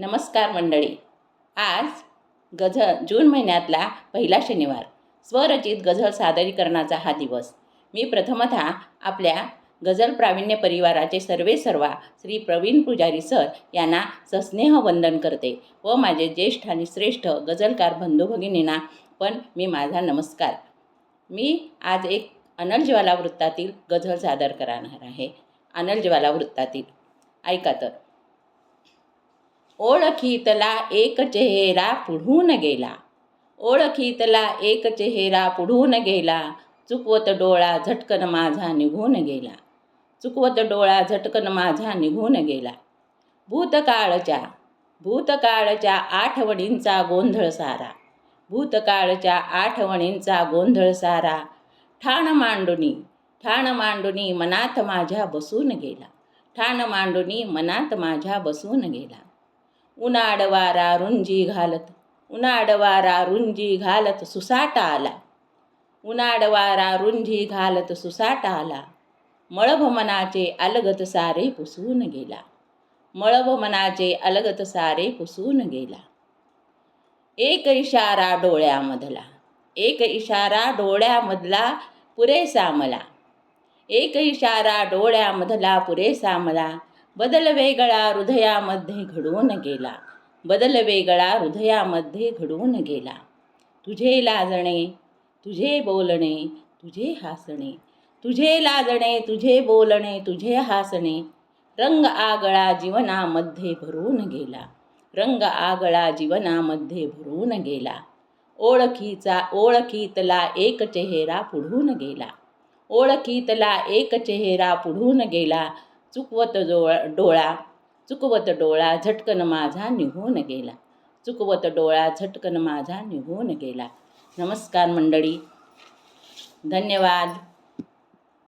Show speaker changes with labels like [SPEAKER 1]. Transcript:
[SPEAKER 1] नमस्कार मंडळी. आज गझल जून महिन्यातला पहिला शनिवार. स्वरचित गझल सादरीकरणाचा हा दिवस. मी प्रथमतः आपल्या गझल प्रावीण्य परिवाराचे सर्वे सर्वा श्री प्रवीण पुजारी सर यांना सस्नेह वंदन करते व माझे ज्येष्ठ आणि श्रेष्ठ गझलकार बंधू भगिनींना पण मी माझा नमस्कार. मी आज एक अनल ज्वाला वृत्तातील गझल सादर करणार आहे. अनल ज्वाला वृत्तातील. ऐका तर. ओळखीतला एक चेहरा पुढून गेला. ओळखीतला एक चेहरा पुढून गेला. चुकवत डोळा झटकन माझा निघून गेला. चुकवत डोळा झटकन माझा निघून गेला. भूतकाळच्या भूतकाळच्या आठवणींचा गोंधळ सारा. भूतकाळच्या आठवणींचा गोंधळ सारा. ठाण मांडुनी ठाण मांडुनी मनात माझ्या बसून गेला. ठाण मांडुनी मनात माझ्या बसून गेला. उन्हाड वारा रुंजी घालत उन्हाड वारा रुंजी घालत सुसाटा आला. उन्हाड वारा रुंजी घालत सुसाटा आला. मळभ मनाचे अलगत सारे पुसून गेला. मळभ मनाचे अलगत सारे पुसून गेला. एक इशारा डोळ्यामधला एक इशारा डोळ्यामधला पुरेसा मला. एक इशारा डोळ्यामधला पुरेसा मला. बदल वेगळा हृदयामध्ये घडवून गेला. बदल वेगळा हृदयामध्ये घडवून गेला. तुझे लाजणे तुझे बोलणे तुझे हासणे तुझे लाजणे तुझे बोलणे तुझे हासणे रंग आगळा जीवनामध्ये भरून गेला. रंग आगळा जीवनामध्ये भरून गेला. ओळखीचा ओळखीतला एक चेहरा पुढून गेला. ओळखीतला एक चेहरा पुढून गेला. चुकवत डोळा डोळा चुकवत डोळा झटकन माझा निघून गेला. चुकवत डोळा झटकन माझा निघून गेला. नमस्कार मंडळी. धन्यवाद.